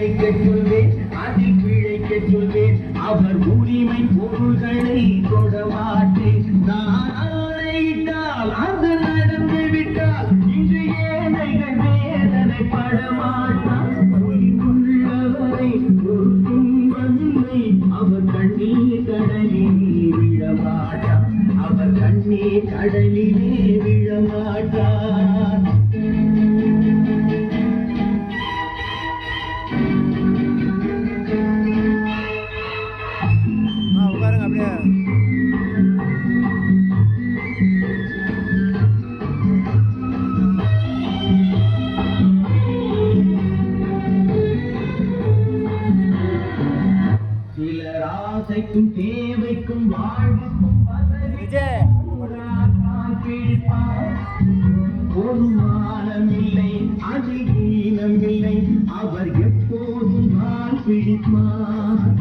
பிழைக்க சொல்வேன் அதில் பிழைக்க சொல்வேன். அவர் உரிமை பொருள்களை தொட மாட்டேன். நான் ஆணையிட்டால் அது நடந்து விட்டால் இன்று ஏழைகள் வேதனை படமாட்டான் உள்ளவரை ஒரு துன்பமில்லை அவர் கண்ணீர் கடலிலே விழமாட்டான் அவர் கண்ணீர் கடலிலே விழமாட்டான் அப்படியே? ஆசைக்கும் தேவைக்கும் வாழ்வுக்கும் ஒரு மானமில்லை அதில் ஈனமில்லை அவர் எப்போதும் நான் பிடிப்பார்.